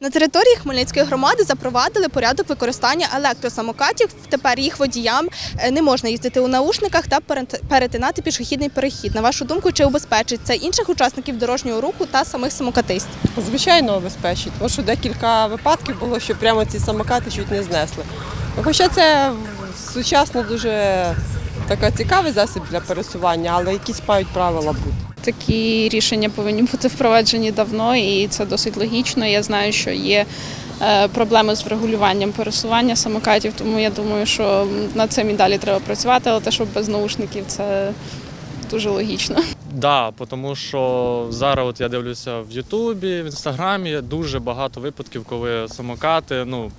На території Хмельницької громади запровадили порядок використання електросамокатів. Тепер їх водіям е, не можна їздити у наушниках та перетинати пішохідний перехід. На вашу думку, чи убезпечить це інших учасників дорожнього руху та самих самокатистів? Звичайно, обезпечить, тому що декілька випадків було, що прямо ці самокати чуть не знесли. Хоча це сучасно дуже така цікавий засіб для пересування, але якісь мають правила бути. Такі рішення повинні бути впроваджені давно, і це досить логічно. Я знаю, що є е, проблеми з врегулюванням пересування самокатів, тому я думаю, що над цим і далі треба працювати, але те, що без наушників, це дуже логічно. Да, тому що зараз от я дивлюся в Ютубі, в Інстаграмі дуже багато випадків, коли самокати ну,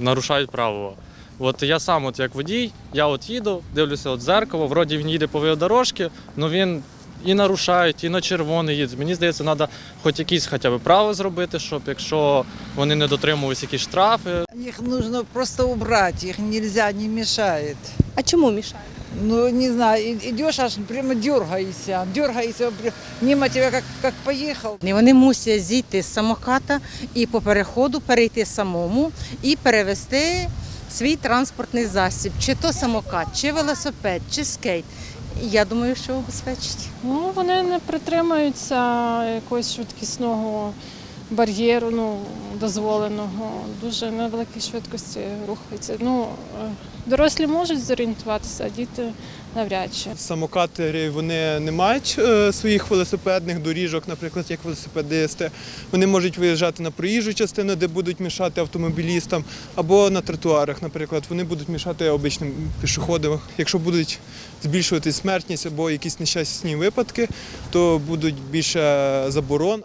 нарушають правила. От я сам, от як водій, я от їду, дивлюся от зеркало, вроді він їде по велодорожці, але він і нарушають, і на червоний їде. Мені здається, треба хоч якісь хоча б право зробити, щоб якщо вони не дотримувались якісь штрафи, Их нужно просто убрать, их нельзя, не мешает. А чому мішає? Ну, не знаю, идешь аж прямо дергаешься, дергаешься, прям мимо тебя как, как поехал. І Вони мусять зійти з самоката і по переходу перейти самому і перевести свій транспортний засіб, чи то самокат, чи велосипед, чи скейт. Я думаю, що обезпечить. Ну, вони не притримуються якогось швидкісного бар'єру, ну, дозволеного, дуже на великій швидкості рухаються. Ну, е, дорослі можуть зорієнтуватися, а діти навряд чи. Самокатери вони не мають е, своїх велосипедних доріжок, наприклад, як велосипедисти. Вони можуть виїжджати на проїжджу частину, де будуть мішати автомобілістам, або на тротуарах, наприклад, вони будуть мішати обичним пішоходам. Якщо будуть збільшувати смертність або якісь нещасні випадки, то будуть більше заборон.